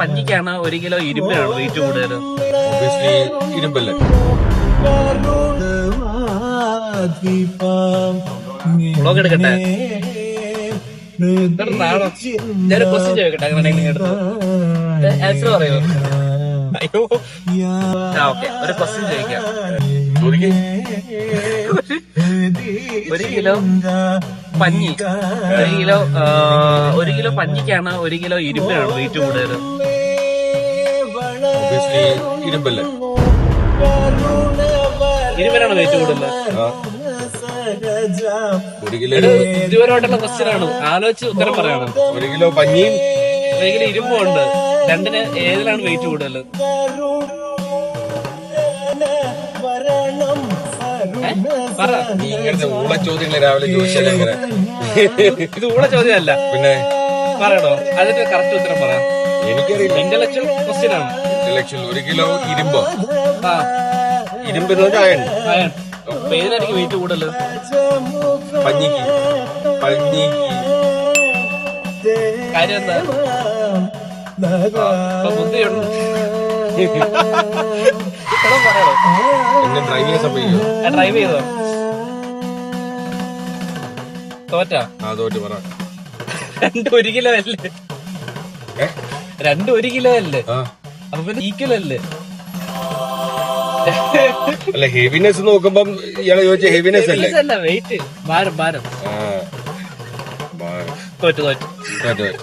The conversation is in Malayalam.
പഞ്ഞിക്കാണ്? ഒരു കിലോ ഇരുമ്പിനാണ് റേറ്റ് കൂടുതൽ ഇരുമ്പല്ലേ? വ്ളോഗ് എടുക്കട്ടെ? ഞാൻ ക്വസ്റ്റ്യൻ ചോദിക്കട്ടെ അങ്ങനെ ആൻസർ പറയൂ. അയ്യോ. ഓക്കെ ഒരു ക്വസ്റ്റ്യൻ ചോദിക്കാം. ഒരു കിലോ പഞ്ഞി. ഒരു കിലോ ഒരു കിലോ പഞ്ഞിക്കാണ് ഒരു കിലോ ഇരുമ്പിനാണ് വെയിറ്റ് കൂടുതൽ ഇരുമ്പല്ലേ? ഇരുമ്പനാണ് വെയിറ്റ് കൂടുതൽ ഇതുവരെയായിട്ടുള്ള ക്വസ്റ്റ്യൻ ആണ്. ആലോചിച്ച് ഉത്തരം പറയണം. ഒരു കിലോ പഞ്ഞിയും ഒരു കിലോ ഇരുമ്പുണ്ട് രണ്ടിന് ഏതിലാണ് വെയിറ്റ് കൂടുതൽ? പറ. നീ ഇങ്ങനത്തെ ഊള ചോദ്യങ്ങൾ രാവിലെ ചോദിച്ചാൽ എങ്ങനെ ഇത് ഊള ചോദ്യമല്ല. പിന്നെ? പറയണോ അതിന്റെ കറക്റ്റ് ഉത്തരം പറ. എനിക്കറിയില്ല. ഇന്റലക്ച്വൽ ക്വസ്റ്റ്യൻ ആണ്. ഇന്റലക്ച്വൽ ഒരു കിലോ ഇരുമ്പോ? ആ. ഇരുമ്പ് എന്ന് പറഞ്ഞാൽ അയൺ അയൺ. അപ്പൊ ഏതിനായിരിക്കും വെയിറ്റ് കൂടുതൽ പഞ്ഞിക്ക്. പഞ്ഞിക്ക്. കാര്യം എന്താ? ബുദ്ധിയുണ്ട്. പറയണോ ഡ്രൈവ് ചെയ്യാൻ സമ്മതിക്കോ ഡ്രൈവ് ചെയ്തോ? തോറ്റാ? ആ തോറ്റ് പറ. രണ്ട് ഒരു കിലോ അല്ലേ? രണ്ട് ഒരു കിലോ അല്ലേ? അപ്പൊ പിന്നെ ഈക്വൽ അല്ലേ? അല്ല ഹെവിനെസ് നോക്കുമ്പം ഇയാളെ ചോദിച്ച ഹെവിനെസ് അല്ലേ? അല്ല വെയിറ്റ് ഭാരം ഭാരം. തോറ്റു തോറ്റു. തോറ്റ് തോറ്റ്.